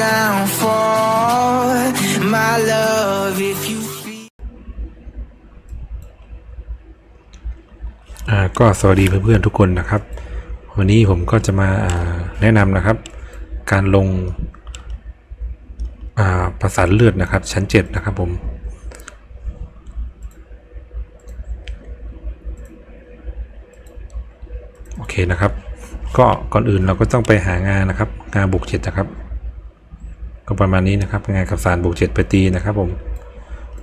downfall. My love, if you ก็สวัสดีเพื่อนๆทุกคนนะครับ วันนี้ผมก็จะมาแนะนำนะครับ การลงอ่าประสานเลือดนะครับ ชั้น 7 นะครับผมโอเคนะครับ ก็ก่อนอื่นเราก็ต้องไปหางานนะครับ งานบุกเจ็ดนะครับ ก็ประมาณนี้นะครับงานกับสารบุกเจ็ดไปตีนะครับผม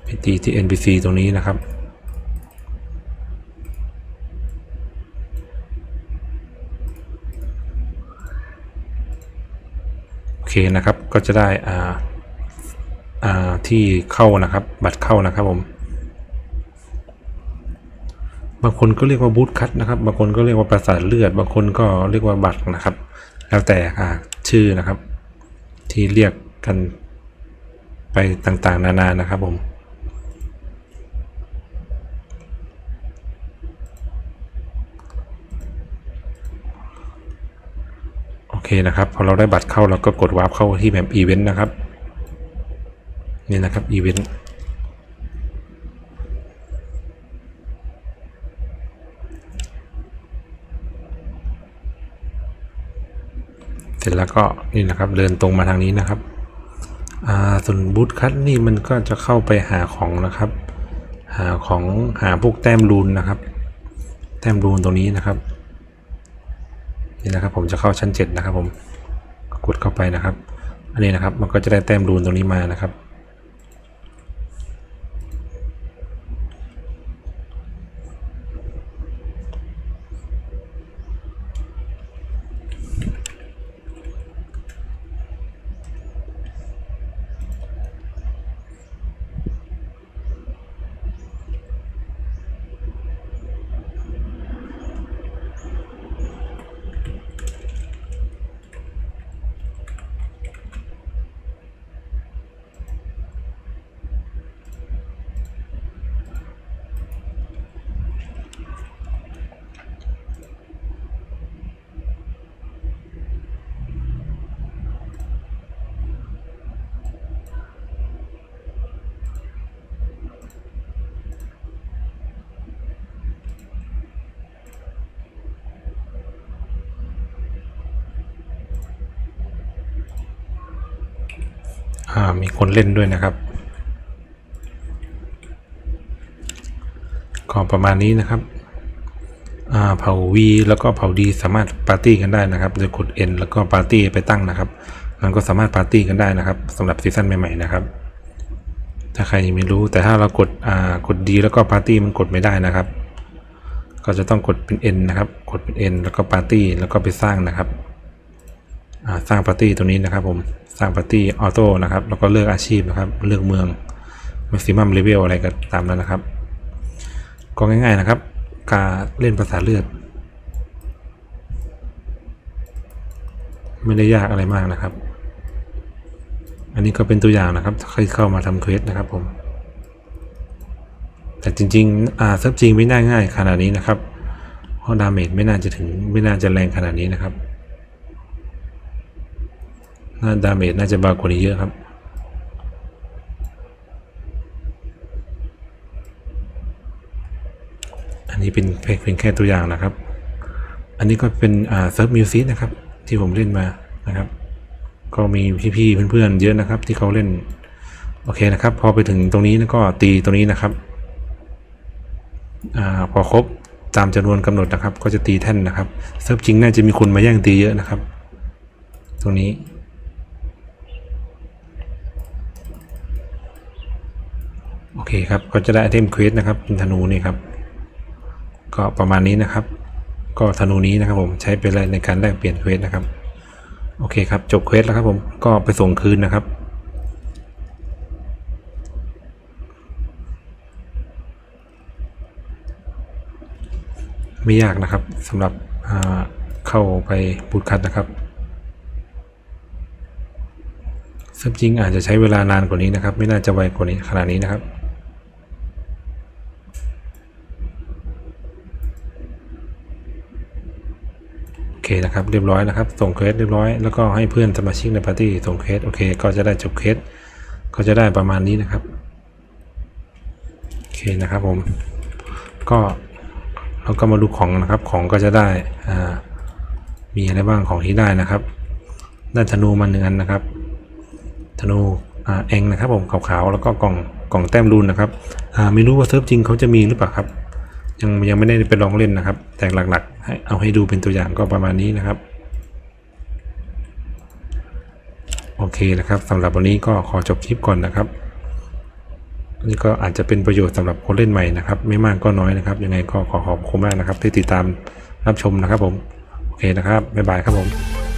ไปตีที่ NPC ตรงนี้นะครับโอเคนะครับก็จะได้อ่าอ่าที่เข้านะครับ บัตรเข้านะครับผมบางคนก็เรียกว่าบูทคัตนะครับ บางคนก็เรียกว่าประสาทเลือด บางคนก็เรียกว่าบัตรนะครับ แล้วแต่อ่าชื่อนะครับ ที่เรียก กันไปต่างๆ นานานะครับผม โอเคนะครับ พอเราได้บัตรเข้าเราก็กดวาร์ปเข้าที่แบบอีเวนต์นะครับ นี่นะครับอีเวนต์เสร็จแล้วก็นี่นะครับเดินตรงมาทางนี้นะครับ ส่วนบูธคัทนี่มันก็จะเข้าไปหาของนะครับ หาของหาพวกแต้มรูนนะครับ แต้มรูนตรงนี้นะครับ นี่นะครับผมจะเข้าชั้น 7 นะครับผมกดเข้าไปนะครับ อันนี้นะครับมันก็จะได้แต้มรูนตรงนี้มานะครับ มีคนเล่นด้วยนะครับ ก็ประมาณนี้นะครับเผ่า V แล้วก็เผ่า D สามารถปาร์ตี้กันได้นะครับโดยกด N แล้วก็ปาร์ตี้ไปตั้งนะครับมันก็สามารถปาร์ตี้กันได้นะครับสำหรับซีซั่นใหม่ๆนะครับถ้าใครยังไม่รู้แต่ถ้าเรากดกด D แล้วก็ปาร์ตี้มันกดไม่ได้นะครับ ก็จะต้องกดเป็น N นะครับ กดเป็น N แล้วก็ปาร์ตี้แล้วก็ไปสร้างนะครับ สร้างปาร์ตี้ตัวนี้นะครับผมสร้างปาร์ตี้ออโต้นะครับแล้วก็เลือกอาชีพนะครับ เลือกเมือง maximum level อะไรก็ตามนั้นนะครับ ก็ง่ายๆนะครับ การเล่นภาษาเลือด ไม่ได้ยากอะไรมากนะครับ อันนี้ก็เป็นตัวอย่างนะครับใครเข้ามาทำเควสนะครับผม แต่จริงๆอ่าเซิร์ฟจริงไม่น่าง่ายขนาดนี้นะครับเพราะดาเมจไม่น่าจะถึงไม่น่าจะแรงขนาดนี้นะครับ น่าดาเมจน่าจะเบากว่านี้เยอะครับอันนี้เป็นเพียงแค่ตัวอย่างนะครับ อันนี้ก็เป็นเซิร์ฟมิวสิกนะครับ ที่ผมเล่นมานะครับ ก็มีพี่ๆเพื่อนๆเยอะนะครับ ที่เขาเล่น โอเคนะครับ พอไปถึงตรงนี้ก็ตีตรงนี้นะครับอพอครบตามจำนวนกำหนดนะครับ ก็จะตีแท่นนะครับเซิร์ฟจริงน่าจะมีคนมาแย่งตีเยอะนะครับ ตรงนี้ โอเคครับ ก็จะได้ไอเทมเควสนะครับเป็นธนูนี่ครับ ก็ประมาณนี้นะครับ ก็ธนูนี้นะครับผมใช้เป็นอะไรในการแลกเปลี่ยนเควสนะครับ โอเคครับ จบเควสแล้วครับผม ก็ไปส่งคืนนะครับไม่ยากนะครับสำหรับเข้าไปบูทคัทนะครับซึ่งจริงอาจจะใช้เวลานานกว่านี้นะครับ ไม่น่าจะไวกว่านี้ขนาดนี้นะครับ โอเค นะครับเรียบร้อยนะครับ ส่งเควสเรียบร้อยแล้วก็ให้เพื่อนสมาชิกในปาร์ตี้ส่งเควสโอเค ก็จะได้จบเควสก็จะได้ประมาณนี้นะครับโอเคนะครับผมก็เราก็มาดูของนะครับของก็จะได้อ่ามีอะไรบ้างของที่ได้นะครับได้ธนูมาหนึ่งอันนะครับธนูเองนะครับผมขาวๆแล้วก็กล่องกล่องแต้มรูนนะครับไม่รู้ว่าเซิร์ฟจริงเขาจะมีหรือเปล่าครับ ยังยังไม่ได้ไปลองเล่นนะครับ แต่หลักๆให้เอาให้ดูเป็นตัวอย่างก็ประมาณนี้นะครับ โอเคนะครับสำหรับวันนี้ก็ขอจบคลิปก่อนนะครับนี่ก็อาจจะเป็นประโยชน์สำหรับคนเล่นใหม่นะครับ ไม่มากก็น้อยนะครับ ยังไงก็ขอขอบคุณมากนะครับ ที่ติดตามรับชมนะครับผม โอเคนะครับบ๊ายบายครับผม